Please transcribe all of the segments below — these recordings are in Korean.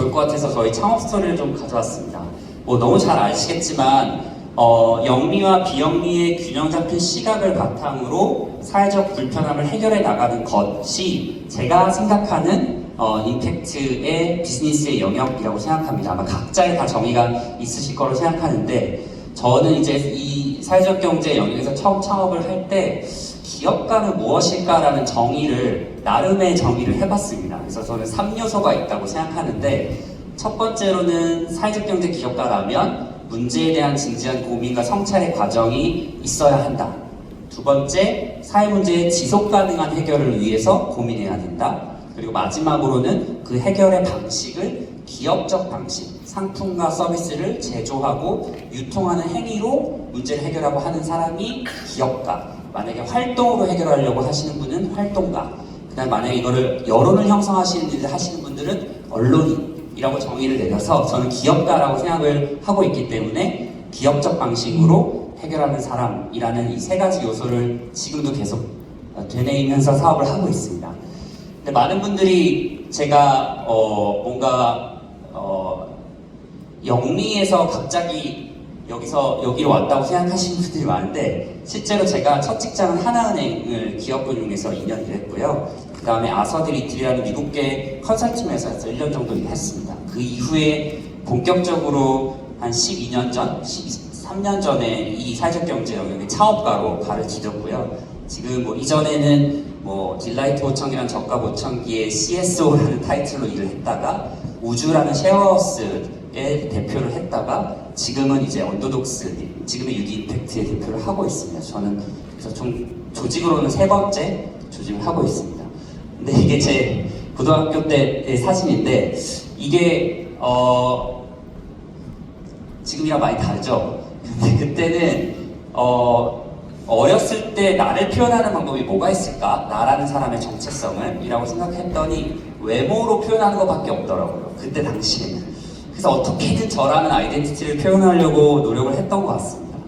좋을 것 같아서 저희 창업 스토리를 좀 가져왔습니다. 뭐 너무 잘 아시겠지만 어, 영리와 비영리의 균형 잡힌 시각을 바탕으로 사회적 불편함을 해결해 나가는 것이 제가 생각하는 어, 임팩트의 비즈니스의 영역이라고 생각합니다. 아마 각자의 다 정의가 있으실 거로 생각하는데 저는 이제 이 사회적 경제 영역에서 처음 창업을 할 때 기업가는 무엇일까라는 정의를 나름의 정의를 해봤습니다. 그래서 저는 3요소가 있다고 생각하는데 첫 번째로는 사회적 경제 기업가라면 문제에 대한 진지한 고민과 성찰의 과정이 있어야 한다. 두 번째, 사회 문제의 지속 가능한 해결을 위해서 고민해야 된다. 그리고 마지막으로는 그 해결의 방식을 기업적 방식, 상품과 서비스를 제조하고 유통하는 행위로 문제를 해결하고 하는 사람이 기업가. 만약에 활동으로 해결하려고 하시는 분은 활동가. 만약에 이거를 여론을 형성하시는 일을 하시는 분들은 언론인이라고 정의를 내려서 저는 기업가라고 생각을 하고 있기 때문에 기업적 방식으로 해결하는 사람이라는 이 세 가지 요소를 지금도 계속 되뇌이면서 사업을 하고 있습니다. 근데 많은 분들이 제가 어 뭔가 어 영리에서 갑자기 여기서 여기로 왔다고 생각하시는 분들이 많은데 실제로 제가 첫 직장은 하나은행을 기업금융에서 2년 일했고요. 그 다음에 아서드 리틀이라는 미국계 컨설팅 회사에서 1년 정도 일했습니다. 그 이후에 본격적으로 한 12년 전, 13년 전에 이 사회적 경제 영역의 창업가로 발을 디뎠고요. 지금 뭐 이전에는 뭐 딜라이트 보청이라는 저가 보청기의 CSO라는 타이틀로 일을 했다가 우주라는 쉐어하우스의 대표를 했다가 지금은 이제 언더독스 지금의 유디 임팩트의 대표를 하고 있습니다. 저는 그래서 좀 조직으로는 세 번째 조직을 하고 있습니다. 근데 이게 제 고등학교 때의 사진인데 이게 어 지금이랑 많이 다르죠. 근데 그때는 어 어렸을 때 나를 표현하는 방법이 뭐가 있을까? 나라는 사람의 정체성을 이라고 생각했더니 외모로 표현하는 것밖에 없더라고요. 그때 당시에는. 그래서 어떻게든 저라는 아이덴티티를 표현하려고 노력을 했던 것 같습니다.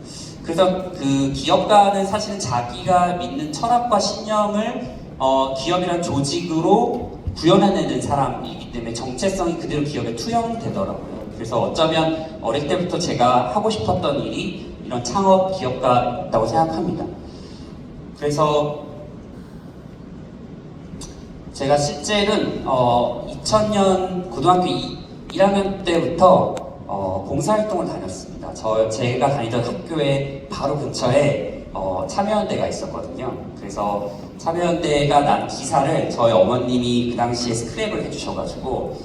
그래서 그 기업가는 사실은 자기가 믿는 철학과 신념을 어, 기업이란 조직으로 구현해내는 사람이기 때문에 정체성이 그대로 기업에 투영되더라고요. 그래서 어쩌면 어릴 때부터 제가 하고 싶었던 일이 이런 창업 기업가였다고 생각합니다. 그래서 제가 실제는 어, 2000년 고등학교 2, 1학년 때부터 어, 봉사활동을 다녔습니다. 저 제가 다니던 학교의 바로 근처에 어, 참여연대가 있었거든요. 그래서 참여연대가 난 기사를 저희 어머님이 그 당시에 스크랩을 해주셔가지고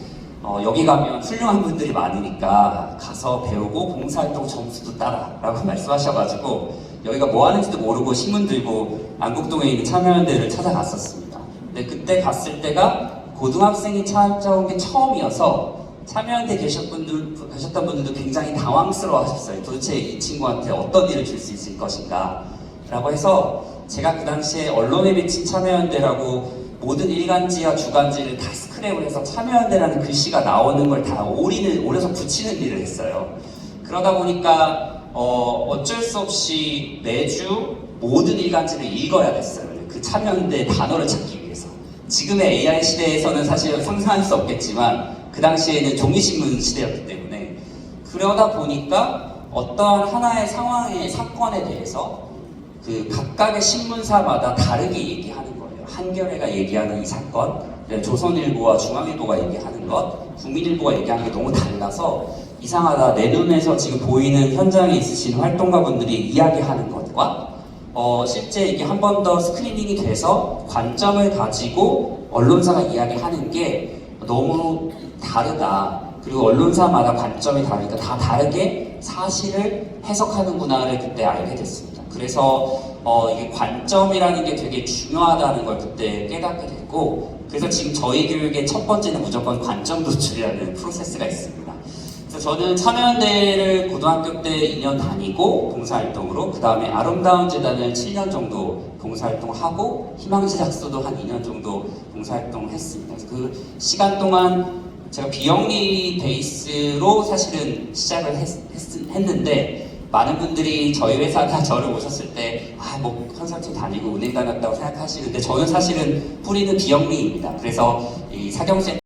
어, 여기 가면 훌륭한 분들이 많으니까 가서 배우고 봉사활동 점수도 따라 라고 말씀하셔가지고 여기가 뭐 하는지도 모르고 신문 들고 안국동에 있는 참여연대를 찾아갔었습니다. 근데 그때 갔을 때가 고등학생이 찾아온 게 처음이어서 참여연대 계셨 분들, 계셨던 분들도 굉장히 당황스러워 하셨어요. 도대체 이 친구한테 어떤 일을 줄 수 있을 것인가. 라고 해서 제가 그 당시에 언론에 비친 참여연대라고 모든 일간지와 주간지를 다 스크랩을 해서 참여연대라는 글씨가 나오는 걸다 올인을, 올려서 붙이는 일을 했어요. 그러다 보니까 어, 어쩔 수 없이 매주 모든 일간지를 읽어야 됐어요. 그 참여연대 단어를 찾기 위해서. 지금의 AI 시대에서는 사실 상상할 수 없겠지만 그 당시에는 종이신문 시대였기 때문에 그러다 보니까 어떠한 하나의 상황의 사건에 대해서 그 각각의 신문사마다 다르게 얘기하는 거예요. 한겨레가 얘기하는 이 사건, 조선일보와 중앙일보가 얘기하는 것, 국민일보가 얘기하는 게 너무 달라서 이상하다. 내 눈에서 지금 보이는 현장에 있으신 활동가분들이 이야기하는 것과 어, 실제 이게 한 번 더 스크리닝이 돼서 관점을 가지고 언론사가 이야기하는 게 너무 다르다. 그리고 언론사마다 관점이 다르니까 다 다르게 사실을 해석하는구나를 그때 알게 됐습니다. 그래서 어, 이게 관점이라는 게 되게 중요하다는 걸 그때 깨닫게 됐고, 그래서 지금 저희 교육의 첫 번째는 무조건 관점 도출이라는 프로세스가 있습니다. 그래서 저는 참여연대를 고등학교 때 2년 다니고 봉사활동으로 그 다음에 아름다운 재단을 7년 정도 봉사활동하고 희망제작소도 한 2년 정도 봉사활동을 했습니다. 그 시간 동안 제가 비영리 베이스로 사실은 시작을 했, 는데 많은 분들이 저희 회사가 저를 오셨을 때, 아, 뭐, 컨설팅 다니고 은행 다녔다고 생각하시는데, 저는 사실은 뿌리는 비영리입니다. 그래서 이 사경센